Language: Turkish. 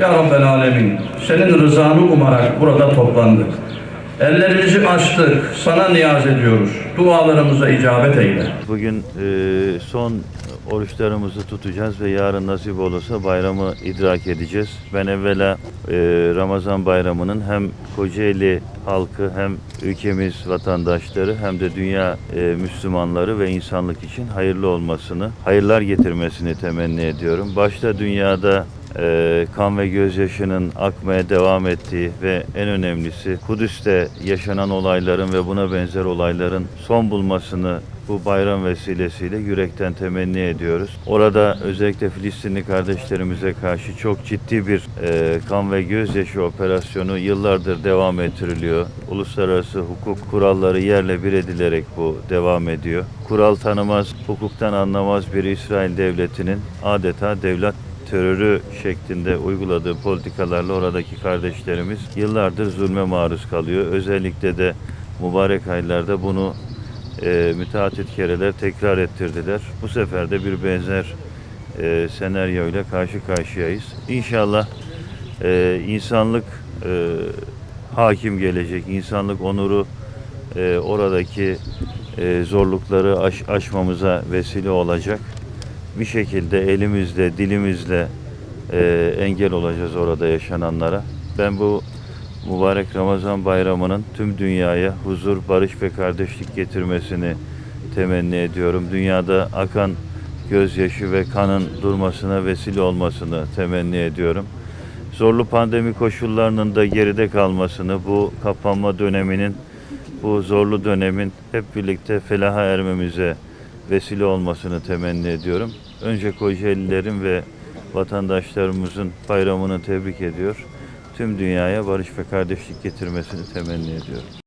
Ya Rabbel Alemin, senin rızanı umarak burada toplandık. Ellerimizi açtık, sana niyaz ediyoruz. Dualarımıza icabet eyle. Bugün e, son oruçlarımızı tutacağız ve yarın nasip olursa bayramı idrak edeceğiz. Ben evvela e, Ramazan bayramının hem Kocaeli halkı hem ülkemiz vatandaşları hem de dünya e, Müslümanları ve insanlık için hayırlı olmasını, hayırlar getirmesini temenni ediyorum. Başta dünyada e, kan ve gözyaşının akmaya devam ettiği ve en önemlisi Kudüs'te yaşanan olayların ve buna benzer olayların son bulmasını bu bayram vesilesiyle yürekten temenni ediyoruz. Orada özellikle Filistinli kardeşlerimize karşı çok ciddi bir e, kan ve gözyaşı operasyonu yıllardır devam ettiriliyor. Uluslararası hukuk kuralları yerle bir edilerek bu devam ediyor. Kural tanımaz, hukuktan anlamaz bir İsrail devletinin adeta devlet terörü şeklinde uyguladığı politikalarla oradaki kardeşlerimiz yıllardır zulme maruz kalıyor. Özellikle de mübarek aylarda bunu e, müteahhit kereler tekrar ettirdiler. Bu sefer de bir benzer e, senaryo ile karşı karşıyayız. İnşallah e, insanlık e, hakim gelecek, insanlık onuru e, oradaki e, zorlukları aş- aşmamıza vesile olacak. Bir şekilde elimizle, dilimizle e, engel olacağız orada yaşananlara. Ben bu mübarek Ramazan bayramının tüm dünyaya huzur, barış ve kardeşlik getirmesini temenni ediyorum. Dünyada akan gözyaşı ve kanın durmasına vesile olmasını temenni ediyorum. Zorlu pandemi koşullarının da geride kalmasını, bu kapanma döneminin, bu zorlu dönemin hep birlikte felaha ermemize vesile olmasını temenni ediyorum. Önce Kocaelilerin ve vatandaşlarımızın bayramını tebrik ediyor. Tüm dünyaya barış ve kardeşlik getirmesini temenni ediyorum.